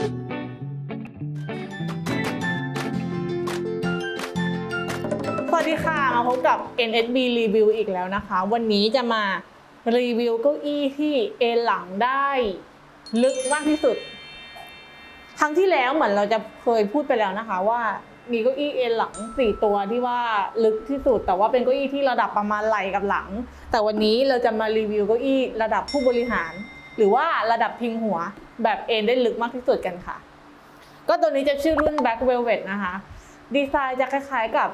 สวัสดีค่ะ มาพบกับ NSB Review อีกแล้วนะคะ วันนี้จะมารีวิวเก้าอี้ที่เอนหลังได้ลึกมากที่สุด ครั้งที่แล้วเหมือนเราจะเคยพูดไปแล้วนะคะว่ามีเก้าอี้เอนหลังสี่ตัวที่ว่าลึกที่สุด แต่ว่าเป็นเก้าอี้ที่ระดับประมาณไหล่กับหลัง แต่วันนี้เราจะมารีวิวเก้าอี้ระดับผู้บริหาร หรือว่าระดับพิงหัว แบบเอนได้ลึกมากที่สุดกันค่ะ ก็ตัวนี้จะชื่อรุ่น Black Velvet นะคะ ดีไซน์จะคล้ายๆกับ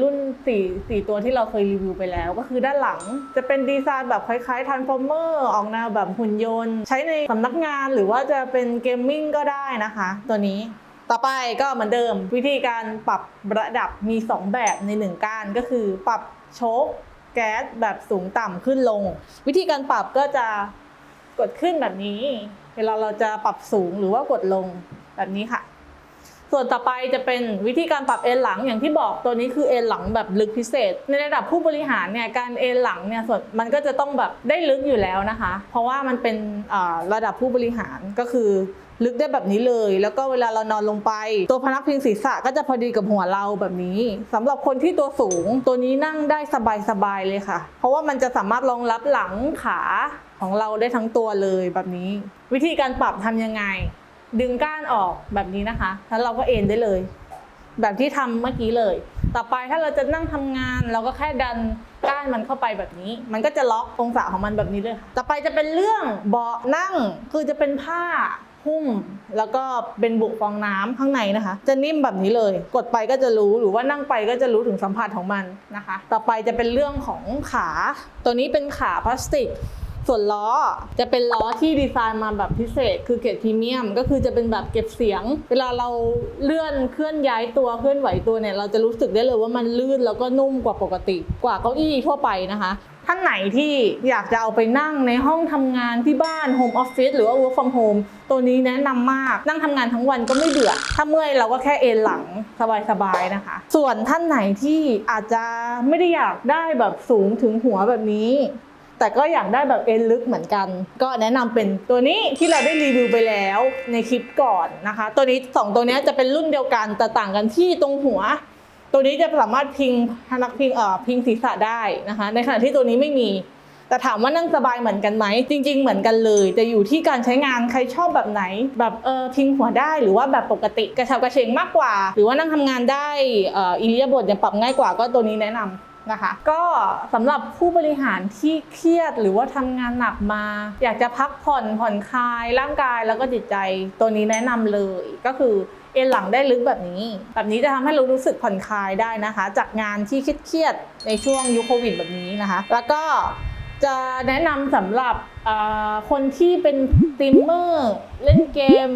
รุ่นสี่สี่ตัวที่เราเคยรีวิวไปแล้ว ก็คือด้านหลังจะเป็นดีไซน์แบบคล้ายๆ Transformer ออกแนวแบบหุ่นยนต์ ใช้ในสำนักงานหรือว่าจะเป็นเกมมิ่งก็ได้นะคะ ตัวนี้ต่อไปก็เหมือนเดิม วิธีการปรับระดับมี 2 แบบใน 1ก้านก็คือปรับโชคแก๊สแบบสูงต่ำขึ้นลง วิธีการปรับก็จะกดขึ้นแบบนี้ เวลาเราจะปรับสูงหรือว่ากดลงแบบนี้ค่ะ ส่วนต่อไปจะเป็นวิธีการปรับเอนหลังอย่างที่บอกตัวนี้คือเอนหลังแบบลึกพิเศษ ในระดับผู้บริหารเนี่ยการเอนหลังเนี่ยส่วนมันก็จะต้องแบบได้ลึกอยู่แล้วนะคะ เพราะว่ามันเป็นระดับผู้บริหารก็คือลึกได้แบบนี้เลย แล้วก็เวลาเรานอนลงไป ตัวพนักพิงศีรษะก็จะพอดีกับหัวเราแบบนี้สำหรับคนที่ตัวสูงตัวนี้นั่งได้สบายๆเลยค่ะ เพราะว่ามันจะสามารถรองรับหลังขา ของเราได้ทั้งตัวเลยแบบนี้ วิธีการปรับทำยังไง ดึงก้านออกแบบนี้นะคะ แล้วเราก็เอนได้เลย แบบที่ทำเมื่อกี้เลย ต่อไปถ้าเราจะนั่งทำงาน เราก็แค่ดันก้านมันเข้าไปแบบนี้ มันก็จะล็อกองศาของมันแบบนี้เลยค่ะต่อไปจะเป็นเรื่องเบาะนั่งคือจะเป็นผ้าหุ้มแล้วก็เป็นบุฟองน้ำข้างในนะคะ จะนิ่มแบบนี้เลย กดไปก็จะรู้หรือว่านั่งไปก็จะรู้ถึงสัมผัสของมันนะคะ ต่อไปจะเป็นเรื่องของขา ตัวนี้เป็นขาพลาสติก ส่วนล้อจะเป็นล้อที่ดีไซน์มาแบบพิเศษ คือเกรดพรีเมียม ก็คือจะเป็นแบบเก็บเสียง เวลาเราเลื่อนเคลื่อนย้ายตัวเคลื่อนไหวตัวเนี่ยเราจะรู้สึกได้เลยว่ามันลื่นแล้วก็นุ่มกว่าปกติ กว่าเก้าอี้ทั่วไปนะคะท่านไหนที่อยากจะเอาไปนั่งในห้องทำงานที่บ้านโฮมออฟฟิศหรือว่า work from home ตัวนี้แนะนำมากนั่งทำงานทั้งวันก็ไม่เบื่อ ถ้าเมื่อยเราก็แค่เอนหลังสบายๆนะคะ ส่วนท่านไหนที่อาจจะไม่ได้อยากได้แบบสูงถึงหัวแบบนี้ แต่ก็อยากได้แบบเอ็นลึกเหมือนกัน ก็แนะนำเป็นตัวนี้ที่เราได้รีวิวไปแล้วในคลิปก่อนนะคะ ตัวนี้สองตัวนี้จะเป็นรุ่นเดียวกันแต่ต่างกันที่ตรงหัว ตัวนี้จะสามารถพิงพนักพิงเอ่อพิงศีรษะได้นะคะ ในขณะที่ตัวนี้ไม่มีแต่ถามว่านั่งสบายเหมือนกันไหมจริง ๆ เหมือนกันเลยแต่อยู่ที่การใช้งานใครชอบแบบไหน แบบเออพิงหัวได้หรือว่าแบบปกติกระชับกระเฉงมากกว่า หรือว่านั่งทำงานได้เอ่ออิเลียาบทเนี่ยปรับง่ายกว่าก็ตัวนี้แนะนำ นะคะ ก็สำหรับผู้บริหารที่เครียดหรือว่าทำงานหนักมา อยากจะพักผ่อนผ่อนคลายร่างกายแล้วก็จิตใจตัวนี้แนะนำเลยก็คือเอ็นหลังได้ลึกแบบนี้ แบบนี้จะทำให้เรารู้สึกผ่อนคลายได้นะคะ จากงานที่เครียดๆในช่วงยุคโควิดแบบนี้นะคะ แล้วก็จะแนะนำสำหรับคนที่เป็นสตรีมเมอร์ เล่นเกม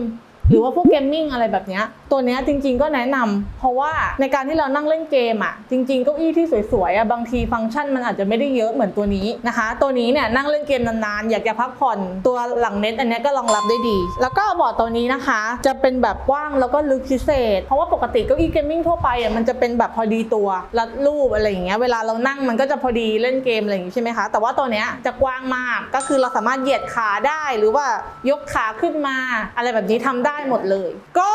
หรือว่าพวกเกมมิ่งอะไรแบบเนี้ยตัวเนี้ยจริง ๆก็แนะนำเพราะว่าในการที่เรานั่งเล่นเกมอะจริงๆเก้าอี้ที่สวยๆอะบางทีฟังก์ชันมันอาจจะไม่ได้เยอะเหมือนตัวนี้นะคะ ตัวนี้เนี่ยนั่งเล่นเกมนานๆอยากจะพักผ่อนตัวหลังเน็ตอันนี้ก็รองรับได้ดี แล้วก็เบาะตัวนี้นะคะ จะเป็นแบบกว้างแล้วก็ลึกพิเศษ เพราะว่าปกติเก้าอี้เกมมิ่งทั่วไปอะมันจะเป็นแบบพอดีตัวรัดรูปอะไรอย่างเงี้ยเวลาเรานั่งมันก็จะพอดีเล่นเกมอะไรอย่างงี้ใช่ไหมคะแต่ว่าตัวเนี้ยจะกว้างมากก็คือเราสามารถเหยียดขาได้หรือว่ายกขาขึ้นมาอะไรแบบนี้ทำได้หมดเลย ก็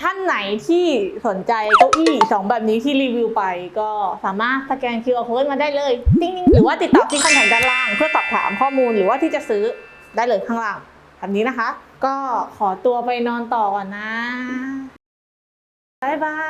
ท่านไหนที่สนใจเก้าอี้สองแบบนี้ที่รีวิวไป ก็สามารถสแกน QR code มาได้เลยติ๊งหรือว่าติดต่อที่คอนแทคด้านล่าง เพื่อสอบถามข้อมูลหรือว่าที่จะซื้อได้เลยข้างล่างแบบนี้นะคะ ก็ขอตัวไปนอนต่อก่อนนะบ๊ายบาย